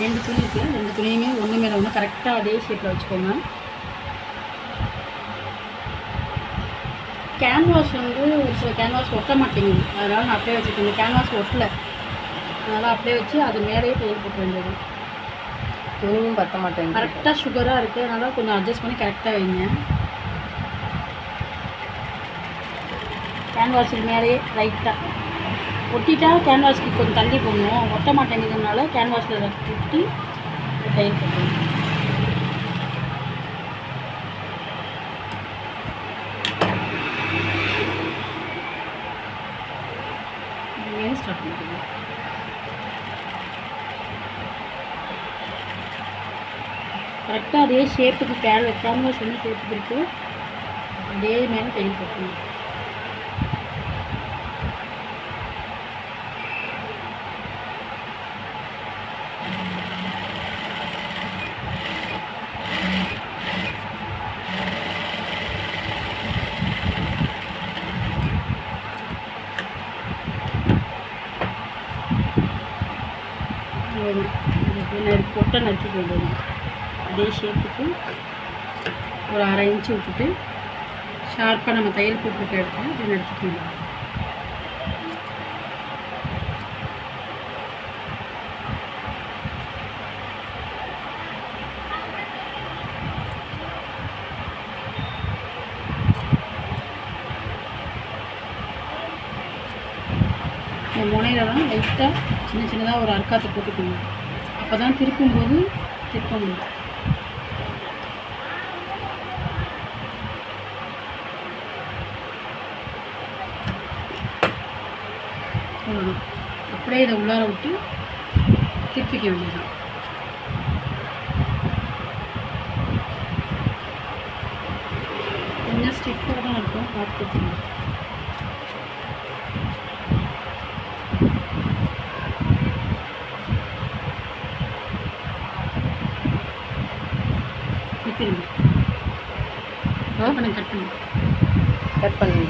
ரெண்டு துணி இருக்குல்ல ரெண்டு துணியுமே ஒன்று மேலே ஒன்று கரெக்டாக அதே ஷேப்பில் வச்சுக்கோங்க கேன்வாஸ் வந்து ஒரு சில கேன்வாஸ் ஒட்ட மாட்டேங்குது அதனால் நான் அப்படியே வச்சுருக்கேன் கேன்வாஸ் ஒட்டலை. அதனால் அப்படியே வச்சு அது மேலேயே தையல் போட்டு வேண்டியது துணியும் பத்த மாட்டேங்குது. கரெக்டாக சுகராக இருக்குது அதனால் கொஞ்சம் அட்ஜஸ்ட் பண்ணி கரெக்டாக வைங்க. கேன்வாஸுக்கு மேலேயே லைட்டாக ஒட்டிட்டா கேன்வாஸ்க்கு கொஞ்சம் தள்ளி போடணும். ஒட்ட மாட்டேங்குதுனால கேன்வாஸில் ஒட்டி தையல் கட்டணும் ஸ்டார்ட் கரெக்டாக அதே ஷேப்புக்கு கேன் வைக்காமல் வந்து ஷேப்புக்கு இருக்குது அதே மேலே தையல் கட்டணும் நறு பொட்டை கொண்டு வேண்டியது அதே ஷேப்புக்கு ஒரு அரை இன்ச்சு விட்டுட்டு ஷார்ப்பாக நம்ம தையல் போட்டுருக்க இடத்துல இப்படி நறுக்கிக்கலாம். இந்த முனையில தான் லைட்டாக சின்ன சின்னதாக ஒரு அர்க்காத்தை போட்டுக்கணும் அப்போ தான் திருப்பும்போது திருப்ப முடியும். அப்படியே இதை உள்ளார விட்டு திருப்பிக்க வேண்டியது கொஞ்சம் ஸ்டிஃபாக தான் இருக்கும் பார்த்துக்கணும் திரும்பி. கட் பண்ணி கட் பண்ணி கட் பண்ணி.